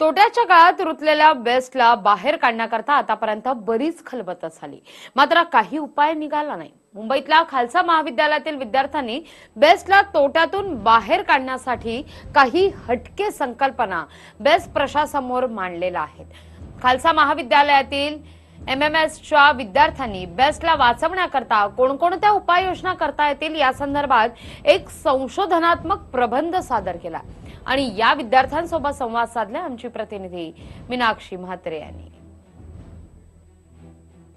तोट्याच्या काळात रुतलेल्या बेस्टला बाहेर काढण्याकरता आतापर्यंत बरीच खलबत झाली. मात्र काही उपाय निघाला नाही. मुंबईतल्या खालसा महाविद्यालयातील विद्यार्थ्यांनी बेस्टला तोट्यातून बाहेर काढण्यासाठी काही हटके संकल्पना बेस्ट प्रशासमोर मांडलेल्या आहेत. खालसा महाविद्यालयातील एम एम एसच्या विद्यार्थ्यांनी बेस्टला वाचवण्याकरता कोणकोणत्या उपाययोजना करता येतील या संदर्भात एक संशोधनात्मक प्रबंध सादर केला. आणि या विद्यार्थ्यांसोबत संवाद साधला आमची प्रतिनिधी मीनाक्षी म्हात्रे यांनी.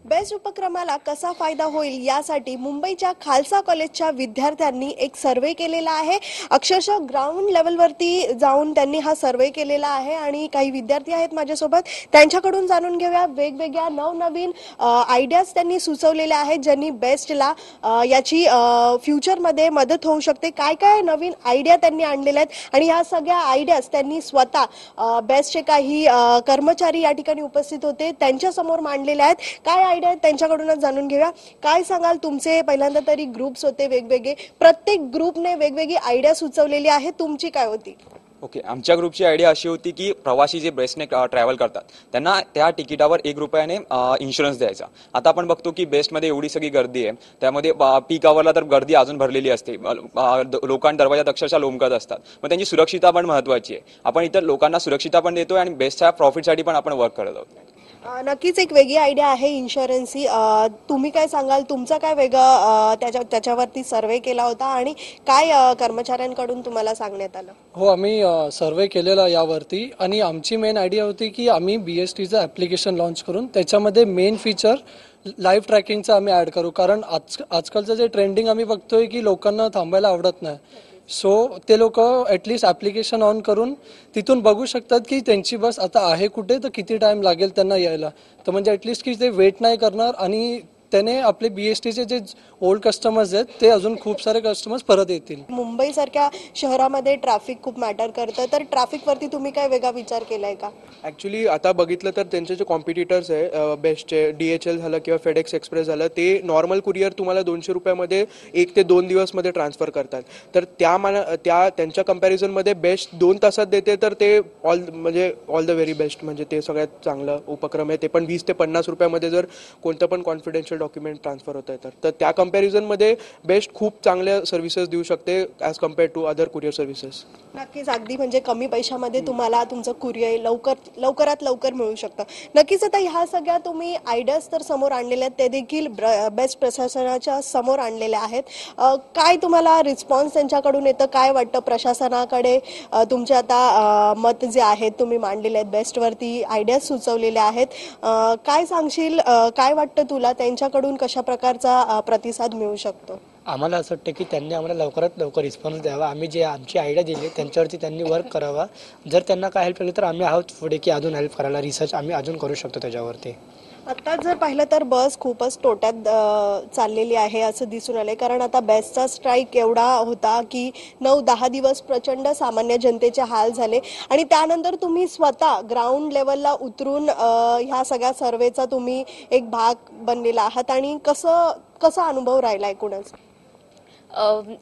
बेस्ट उपक्रमाला कसा फायदा होईल यासाठी मुंबईच्या खालसा कॉलेजच्या विद्यार्थ्यांनी एक सर्वे केलेला आहे. अक्षरशः ग्राउंड लेवलवरती जाऊन त्यांनी हा सर्वे केलेला आहे आणि काही विद्यार्थी आहेत माझ्यासोबत. त्यांच्याकडून जाणून घेऊया वेगवेगळ्या नवनवीन आयडियाज त्यांनी सुचवलेल्या आहेत ज्यांनी बेस्टला याची फ्युचरमध्ये मदत होऊ शकते. काय काय नवीन आयडिया त्यांनी आणलेल्या आहेत आणि ह्या सगळ्या आयडियाज त्यांनी स्वतः बेस्टचे काही कर्मचारी या ठिकाणी उपस्थित होते. त्यांच्यासमोर मांडलेल्या आहेत. काय गाईड आहेत त्यांच्याकडूनच जाणून घेऊया. काय सांगाल तुमचे? पहिल्यांदा तरी ग्रुप्स होते वेगवेगळे. प्रत्येक ग्रुपने वेगवेगळी आयडिया सुचवलेली आहे. तुमची काय होती? ओके आमच्या ग्रुपची आयडिया अशी होती की प्रवासी जे बेस्टने ट्रॅव्हल करतात त्यांना त्या तिकिटावर एक रुपयाने इन्शुरन्स द्यायचा. आता आपण बघतो की बेस्टमध्ये एवढी सगळी गर्दी आहे. त्यामध्ये पीक आवरला तर गर्दी अजून भरलेली असते. लोकां लोकांना दरवाजात अक्षरशः लोमकत असतात. मग त्यांची सुरक्षितता पण महत्वाची आहे. आपण इतर लोकांना सुरक्षितता पण देतोय आणि बेस्टच्या प्रॉफिटसाठी पण आपण वर्क करत आहोत. नक्कीच एक वेगळी आयडिया आहे इन्शुरन्सची ही. तुम्ही काय सांगाल? तुमचा काय वेगळा त्याच्या त्याच्यावरती सर्वे केला होता आणि काय कर्मचाऱ्यांकडून तुम्हाला सांगण्यात आलं? हो आम्ही सर्वे केलेला यावरती आणि आमची मेन आयडिया होती की आम्ही बी एस टीचं ॲप्लिकेशन लॉन्च करून त्याच्यामध्ये मेन फीचर लाईव्ह ट्रॅकिंगचं आम्ही ॲड करू. कारण आज आजकालचं जे ट्रेंडिंग आम्ही बघतोय की लोकांना थांबायला आवडत नाही. सो ते लोक ॲटलिस्ट ॲप्लिकेशन ऑन करून तिथून बघू शकतात की त्यांची बस आता आहे कुठे तर किती टाईम लागेल त्यांना यायला. तर म्हणजे ॲटलिस्ट की ते वेट नाही करणार आणि त्याने आपले बी एस टीचे जे ओल्ड कस्टमर्स आहेत ते अजून खूप सारे कस्टमर्स परत येतील. मुंबईसारख्या शहरामध्ये ट्रॅफिक खूप मॅटर करतं. तर ट्रॅफिकवरती तुम्ही काय वेगळा विचार केलाय का? ॲक्च्युली आता बघितलं तर त्यांचे जे कॉम्पिटिटर्स आहे बेस्टचे डी एच एल झालं किंवा फेडेक्स एक्सप्रेस झालं ते नॉर्मल कुरिअर तुम्हाला दोनशे रुपयामध्ये एक ते दोन दिवसमध्ये ट्रान्सफर करतात. तर त्या माना त्या त्यांच्या कम्पॅरिझनमध्ये बेस्ट दोन तासात देते तर ते ऑल म्हणजे ऑल द व्हेरी बेस्ट म्हणजे ते सगळ्यात चांगलं उपक्रम आहे. ते पण वीस ते पन्नास रुपयामध्ये जर कोणतं पण कॉन्फिडेन्शियल डॉक्युमेंट ट्रान्सफर होत आहे तर त्या कम्पॅरिझनमध्ये बेस्ट खूप चांगल्या सर्व्हिसेस देऊ शकते as compare to other courier services नक्कीच अगदी म्हणजे कमी पैशामध्ये तुम्हाला तुमचं कुरिअर लवकर लवकरात लवकर मिळू शकतं. नक्कीच आता ह्या सगळ्या तुम्ही आयडियाज तर समोर आणलेल्या आहेत ते देखील बेस्ट प्रशासनाच्या समोर आणलेल्या आहेत. काय तुम्हाला रिस्पॉन्स त्यांच्याकडून येतं? काय वाटतं प्रशासनाकडे? तुमचे आता मत जे आहेत तुम्ही मांडलेले आहेत बेस्टवरती आयडियाज सुचवलेल्या आहेत. काय सांगशील? काय वाटतं तुला? त्यांच्या त्यांच्याकडून कशा प्रकारचा प्रतिसाद मिळू शकतो? आम्हाला असं वाटतं की त्यांनी आम्हाला लवकरात लवकर रिस्पॉन्स द्यावा. आम्ही जे आमची आयडिया दिली त्यांच्यावरती त्यांनी वर्क करावा. जर त्यांना काय हेल्प केलं तर आम्ही आहोत पुढे की अजून हेल्प करायला रिसर्च आम्ही अजून करू शकतो त्याच्यावरती. आता जर पाहिलं तर बस खूपच तोट्यात चाललेली आहे असं दिसून आलंय. कारण आता बेस्टचा स्ट्राईक एवढा होता की नऊ दहा दिवस प्रचंड सामान्य जनतेचे हाल झाले. आणि त्यानंतर तुम्ही स्वतः ग्राउंड लेवलला उतरून ह्या सगळ्या सर्वेचा तुम्ही एक भाग बनलेला आहात. आणि कसं कसा अनुभव राहिला एकूणच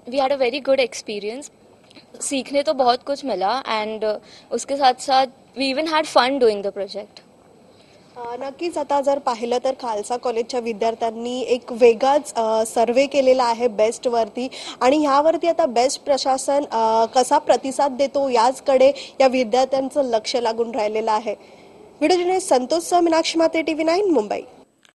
we had a very good experience सीखने तो बहुत कुछ मिला. एंड उसके साथ साथ we even had fun doing the project नक्कीच आता जर पाहिलं तर खालसा कॉलेजच्या विद्यार्थ्यांनी एक वेगळाच सर्वे केलेला आहे बेस्टवरती आणि ह्यावरती आता बेस्ट प्रशासन अ, कसा प्रतिसाद देतो याचकडे या विद्यार्थ्यांचं लक्ष लागून राहिलेलं आहे. व्हिडिओ जर्नलिस्ट संतोष सह मीनाक्षी माते टीव्ही नाईन मुंबई.